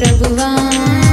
ప్రభువా.